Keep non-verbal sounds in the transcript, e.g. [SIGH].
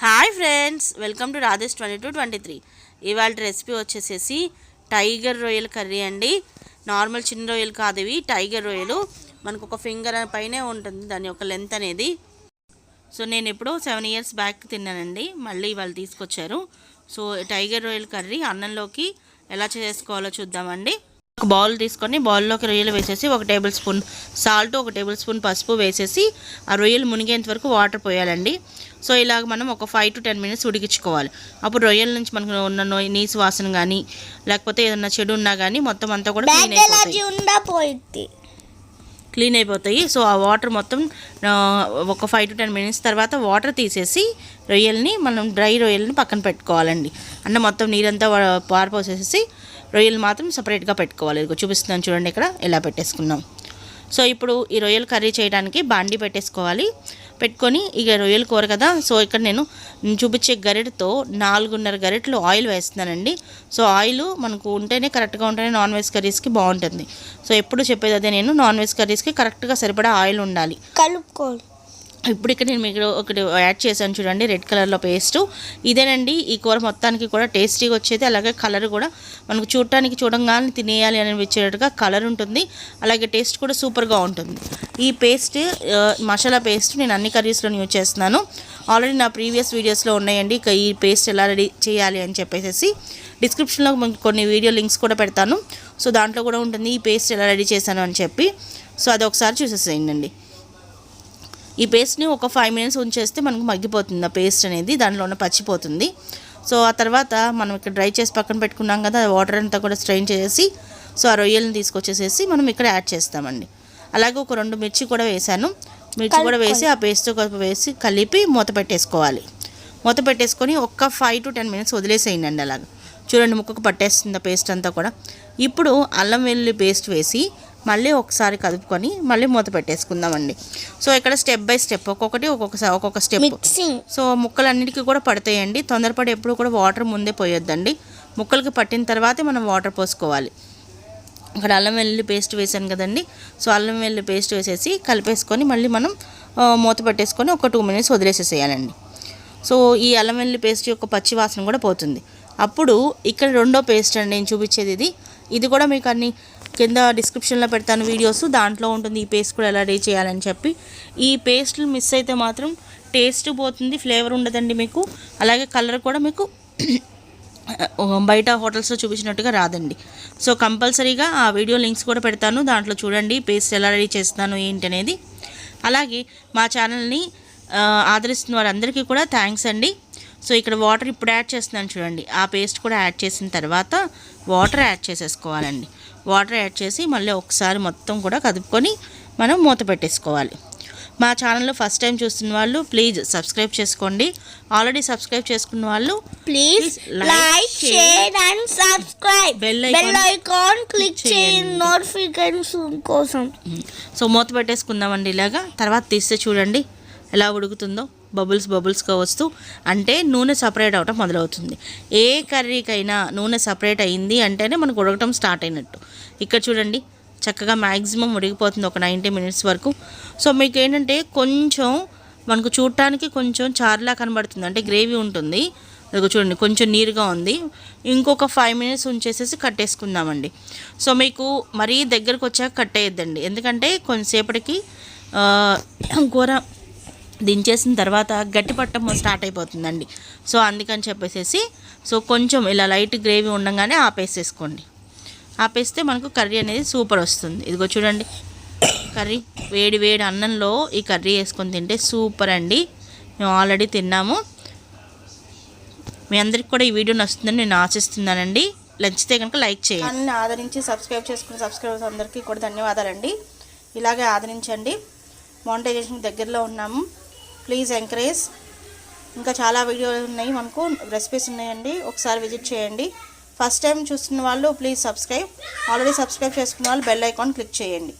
Hi friends welcome to Radhesh twenty two twenty three ఇవాళ recipe వచ్చేసేసి tiger రొయ్యల curry అండి. నార్మల్ చిన్న రొయ్యలు కాదు ఇవి టైగర్ రొయ్యలు. మనకు ఒక ఫింగర్ పైనే ఉంటుంది దాని యొక్క లెంత్ అనేది. సో నేను ఇప్పుడు సెవెన్ ఇయర్స్ బ్యాక్ తిన్నానండి మళ్ళీ ఇవాళ తీసుకొచ్చారు. సో టైగర్ రొయ్యల కర్రీ అన్నంలోకి ఎలా చేసుకోవాలో చూద్దామండి. ఒక బౌల్ తీసుకొని బౌల్లోకి రొయ్యలు వేసేసి ఒక టేబుల్ స్పూన్ సాల్ట్ ఒక టేబుల్ స్పూన్ పసుపు వేసేసి ఆ రొయ్యలు మునిగేంత వరకు వాటర్ పోయాలండి. సో ఇలాగ మనం ఒక ఫైవ్ టు టెన్ మినిట్స్ ఉడికించుకోవాలి. అప్పుడు రొయ్యల నుంచి మనకు ఉన్న నీసు వాసన కానీ లేకపోతే ఏదన్నా చెడు ఉన్నా కానీ మొత్తం అంతా కూడా క్లీన్ క్లీన్ అయిపోతాయి. సో ఆ వాటర్ మొత్తం ఒక ఫైవ్ టు టెన్ మినిట్స్ తర్వాత వాటర్ తీసేసి రొయ్యల్ని మనం డ్రై రొయ్యల్ని పక్కన పెట్టుకోవాలండి. అంటే మొత్తం నీరంతా పారిపోసేసి రొయ్యలు మాత్రం సపరేట్గా పెట్టుకోవాలి. ఇదిగో చూపిస్తున్నాను చూడండి ఇక్కడ ఇలా పెట్టేసుకున్నాం. సో ఇప్పుడు ఈ రొయ్యల కర్రీ చేయడానికి బాండి పెట్టేసుకోవాలి. పెట్టుకొని ఇక రొయ్యల కూర కదా. సో ఇక్కడ నేను చూపించే గరిటతో నాలుగున్నర గరిటలు ఆయిల్ వేస్తున్నానండి. సో ఆయిల్ మనకు ఉంటేనే కరెక్ట్గా ఉంటేనే నాన్ వెజ్ కర్రీస్కి బాగుంటుంది. సో ఎప్పుడు చెప్పేది అదే నేను. నాన్ వెజ్ కర్రీస్కి కరెక్ట్గా సరిపడా ఆయిల్ ఉండాలి. కలుపుకోవాలి. ఇప్పుడు ఇక్కడ నేను మీకు ఒకటి యాడ్ చేశాను చూడండి రెడ్ కలర్లో పేస్ట్. ఇదేనండి ఈ కూర మొత్తానికి కూడా టేస్టీగా వచ్చేది. అలాగే కలర్ కూడా మనకు చూడటానికి చూడంగానే తినేయాలి అనిపించేటట్టుగా కలర్ ఉంటుంది. అలాగే టేస్ట్ కూడా సూపర్గా ఉంటుంది. ఈ పేస్ట్ మసాలా పేస్ట్ నేను అన్ని కర్రీస్లో యూజ్ చేస్తున్నాను. ఆల్రెడీ నా ప్రీవియస్ వీడియోస్లో ఉన్నాయండి. ఇక ఈ పేస్ట్ ఎలా రెడీ చేయాలి అని చెప్పేసి డిస్క్రిప్షన్లో కొన్ని వీడియో లింక్స్ కూడా పెడతాను. సో దాంట్లో కూడా ఉంటుంది ఈ పేస్ట్ ఎలా రెడీ చేశాను అని చెప్పి. సో అది ఒకసారి చూసేసేయండి. ఈ పేస్ట్ని ఒక ఫైవ్ మినిట్స్ ఉంచేస్తే మనకు మగ్గిపోతుంది ఆ పేస్ట్ అనేది దాంట్లో ఉన్న పచ్చిపోతుంది సో ఆ తర్వాత మనం ఇక్కడ డ్రై చేసి పక్కన పెట్టుకున్నాం కదా వాటర్ అంతా కూడా స్ట్రెయిన్ చేసి సో ఆ రొయ్యలను తీసుకొచ్చేసేసి మనం ఇక్కడ యాడ్ చేస్తామండి. అలాగే ఒక రెండు మిర్చి కూడా వేసాను మిర్చి కూడా వేసి ఆ పేస్ట్ వేసి కలిపి మూత పెట్టేసుకోవాలి. మూత పెట్టేసుకొని ఒక్క ఫైవ్ టు టెన్ మినిట్స్ వదిలేసేయండి అండి అలాగ. చూడండి ముక్కకు పట్టేస్తుంది ఆ పేస్ట్ అంతా కూడా. ఇప్పుడు అల్లం వెల్లుల్లి పేస్ట్ వేసి మళ్ళీ ఒకసారి కలుపుకొని మళ్ళీ మూత పెట్టేసుకుందామండి. సో ఇక్కడ స్టెప్ బై స్టెప్ ఒక్కొక్కటి ఒక్కొక్కసారి ఒక్కొక్క స్టెప్ సో ముక్కలన్నిటికీ కూడా పడతాయండి. తొందరపడి ఎప్పుడు కూడా వాటర్ ముందే పోయొద్దండి. ముక్కలకి పట్టిన తర్వాతే మనం వాటర్ పోసుకోవాలి. ఇక్కడ అల్లం వెల్లుల్లి పేస్ట్ వేసాను కదండి. సో అల్లం వెల్లుల్లి పేస్ట్ వేసేసి కలిపేసుకొని మళ్ళీ మనం మూత పెట్టేసుకొని ఒక టూ మినిట్స్ వదిలేసేసేయాలండి. సో ఈ అల్లం వెల్లుల్లి పేస్ట్ యొక్క పచ్చి వాసన కూడా పోతుంది. అప్పుడు ఇక్కడ రెండో పేస్ట్ అండి నేను చూపించేది ఇది. ఇది కూడా మీకు అన్ని కింద డిస్క్రిప్షన్లో పెడతాను వీడియోస్ దాంట్లో ఉంటుంది ఈ పేస్ట్ కూడా ఎలా రెడీ చేయాలని చెప్పి. ఈ పేస్ట్లు మిస్ అయితే మాత్రం టేస్ట్ పోతుంది ఫ్లేవర్ ఉండదండి మీకు. అలాగే కలర్ కూడా మీకు [COUGHS] బయట హోటల్స్లో చూపించినట్టుగా రాదండి. సో కంపల్సరీగా ఆ వీడియో లింక్స్ కూడా పెడతాను. దాంట్లో చూడండి పేస్ట్ ఎలా రెడీ చేస్తాను ఏంటి అనేది అలాగే మా ఛానల్ని ఆదరిస్తున్న వారందరికీ కూడా థ్యాంక్స్ అండి. సో ఇక్కడ వాటర్ ఇప్పుడు యాడ్ చేస్తున్నాను చూడండి. ఆ పేస్ట్ కూడా యాడ్ చేసిన తర్వాత వాటర్ యాడ్ చేసేసుకోవాలండి. వాటర్ యాడ్ చేసి మళ్ళీ ఒకసారి మొత్తం కూడా కదుపుకొని మనం మూత పెట్టేసుకోవాలి. మా ఛానల్లో ఫస్ట్ టైం చూస్తున్న వాళ్ళు ప్లీజ్ సబ్స్క్రైబ్ చేసుకోండి. ఆల్రెడీ సబ్స్క్రైబ్ చేసుకున్న వాళ్ళు please like share and subscribe. Bell icon click. చేయండి. నోటిఫికేషన్ కోసం. సో మూత పెట్టేసుకుందామండి ఇలాగా. తర్వాత తీస్తే చూడండి. ఎలా ఉడుకుతుందో బబుల్స్ బబుల్స్గా వస్తూ అంటే నూనె సపరేట్ అవటం మొదలవుతుంది. ఏ కర్రీకైనా నూనె సపరేట్ అయింది అంటేనే మనకు ఉడకటం స్టార్ట్ అయినట్టు. ఇక్కడ చూడండి చక్కగా మ్యాక్సిమం ఉడికిపోతుంది ఒక నైంటీ మినిట్స్ వరకు. సో మీకు ఏంటంటే కొంచెం మనకు చూడటానికి కొంచెం చారులా కనబడుతుంది. అంటే గ్రేవీ ఉంటుంది. ఇదిగో చూడండి కొంచెం నీరుగా ఉంది. ఇంకొక ఫైవ్ మినిట్స్ ఉంచేసేసి కట్టేసుకుందామండి. సో మీకు మరీ దగ్గరకు వచ్చాక కట్టేయద్దండి ఎందుకంటే కొంతసేపటికి కూర దించేసిన తర్వాత గట్టి పట్టం స్టార్ట్ అయిపోతుందండి. సో అందుకని చెప్పేసేసి సో కొంచెం ఇలా లైట్ గ్రేవీ ఉండగానే ఆపేసేసుకోండి. ఆపేస్తే మనకు కర్రీ అనేది సూపర్ వస్తుంది. ఇదిగో చూడండి. కర్రీ వేడి వేడి అన్నంలో ఈ కర్రీ వేసుకొని తింటే సూపర్ అండి. మేము ఆల్రెడీ తిన్నాము. మీ అందరికి కూడా ఈ వీడియో నచ్చుతుందని నేను ఆశిస్తున్నానండి. నచ్చితే కనుక లైక్ చేయండి. అన్ని ఆదరించి సబ్స్క్రైబ్ చేసుకున్న సబ్స్క్రైబర్స్ అందరికీ కూడా ధన్యవాదాలండి. ఇలాగే ఆదరించండి. మానిటైజేషన్ దగ్గరలో ఉన్నాము. Please encourage. ఇంకా చాలా వీడియోలు ఉన్నాయి మనకు రెసిపీస్ ఉన్నాయండి. ఒకసారి విజిట్ చేయండి. ఫస్ట్ టైం చూస్తున్న వాళ్ళు ప్లీజ్ సబ్స్క్రైబ్ ఆల్రెడీ సబ్స్క్రైబ్ చేసుకున్న వాళ్ళు బెల్ ఐకాన్ క్లిక్ చేయండి.